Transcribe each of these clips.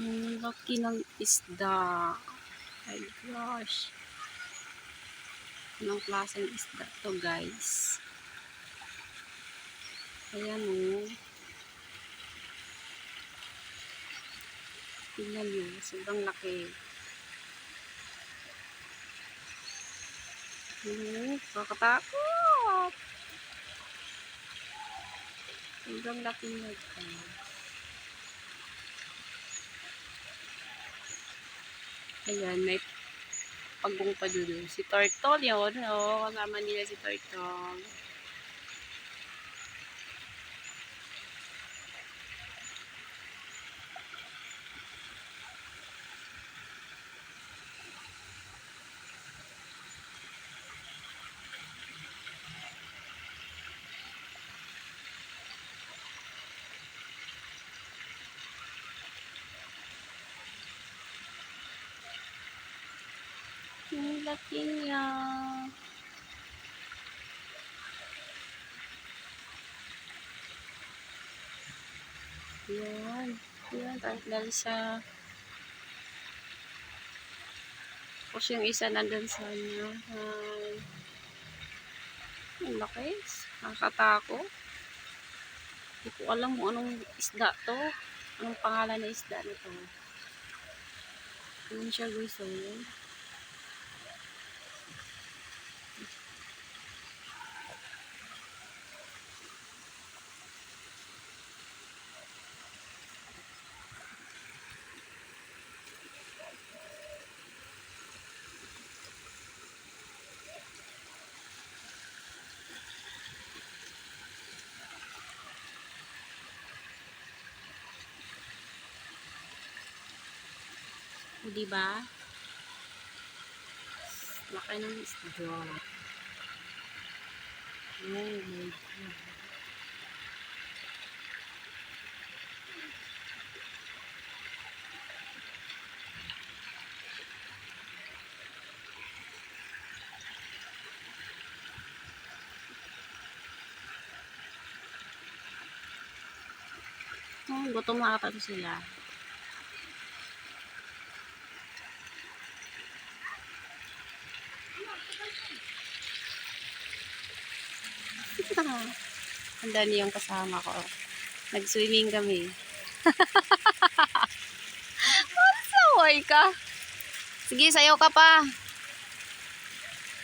Ang laki ng isda. My gosh. Anong klaseng isda to guys? Ayan o. Tingnan nyo. Sobrang laki. Hmm, kakatakot. Sobrang laki na ito. Ayan, may pagong pa. Si Turtle yun. Oo, kasama nila si Turtle. Ang laki niya. Yan. Yan, dahil sa tapos yung isa nandun sa ano. Ay. Ang laki. Nakakatako. Hindi ko alam kung anong isda to. Anong pangalan na isda na to. Yun siya guys. Oh. Yun. O, diba? Laki ng isda. Oh my God. Oh, gutom na ata sila. Ang dami yung kasama ko. Nag-swimming kami. Saway ka. Sige, sayo ka pa.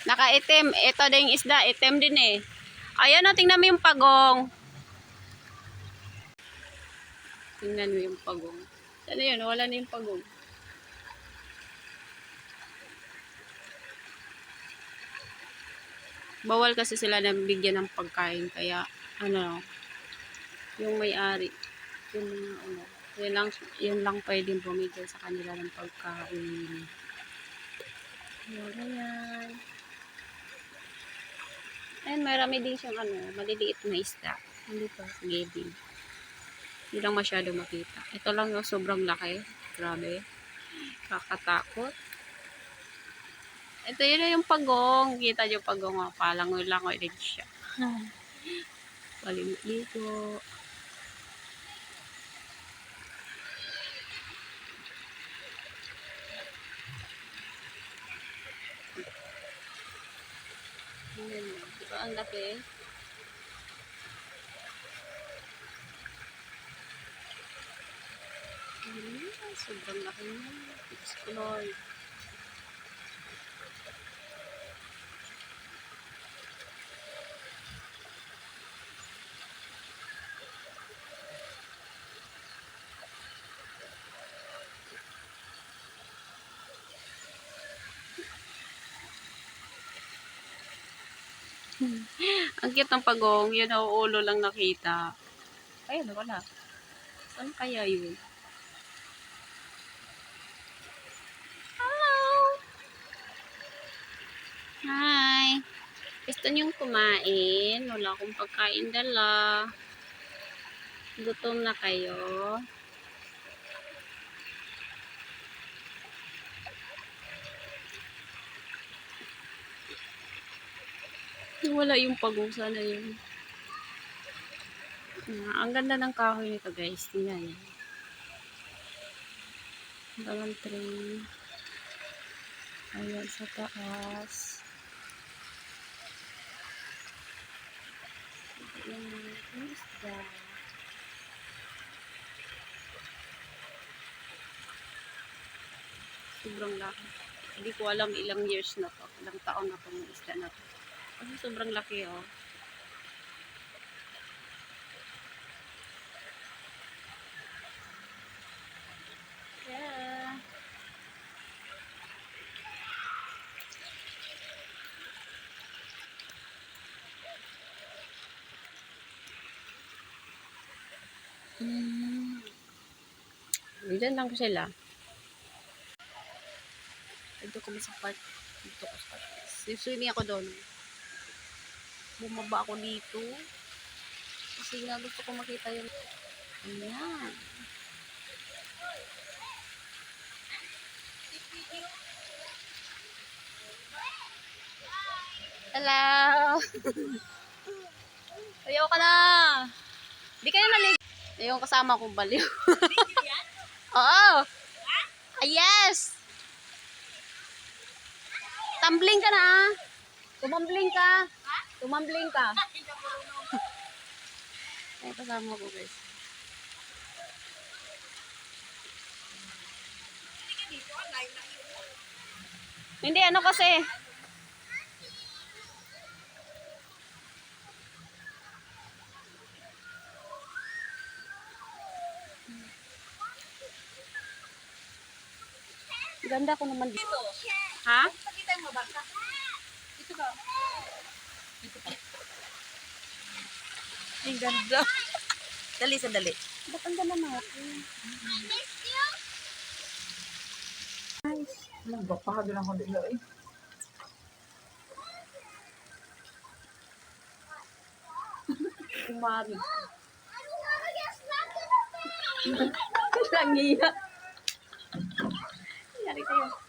Nakaitim. Ito din yung isda. Itim din eh. Ayan o, tingnan mo yung pagong. Tingnan mo yung pagong. Ano yun? Wala na yung pagong. Bawal kasi sila na bigyan ng pagkain kaya ano yung may-ari yung mga ano yun lang, yun lang pwedeng bumigay sa kanila ng pagkain. Yun yan ayun marami din siyang ano maliliit na isda. Hindi pa giving hindi lang masyado makita. Ito lang yung sobrang laki. Grabe. Kakatakot ito yun na yung pagong. Kita yung pagong. Oh. Palangoy-langoy din siya. Palimit dito. Ayan. Diba ang laki? Ayan. Sobrang laki niya. Explore. Ang cute ng pagong. Yun, ang ulo lang nakita. Ayun, wala. Saan kaya yun? Hello! Hi! Gusto niyong kumain? Wala akong pagkain dala. Gutom na kayo? Wala yung pagong sana yun. Ah, ang ganda ng kahoy nito guys. Tingnan yan. Dalang tray. Ayan, sa taas. Ayan, yung isda. Sobrang laki. Hindi ko alam ilang years na to. Ilang taon na itong isda na to. Kasi sobrang laki, oh. Yeah. Mm. Diyan lang sila. Dito kami sa park. Dito ko sa park. Swimming ako doon. Bumaba ako dito. Kasi nga gusto ko makita yung... Ayan. Hello! Ayaw ka na! Di ka na nalig... Yung kasama kong baliw. Oo! Ah, yes! Tumbling ka na ah! Tumambling ka! Tumambling ka! Ay, kasama ko guys. Hindi, ano kasi? Ganda ko naman dito. Ha? Pakita mo ba? Ito ba? Ang ganda. Dali, sandali. Ba't ang ganda natin? Ano ba? Pahado lang ako dito eh. Kumari. Langiya. Yari kayo.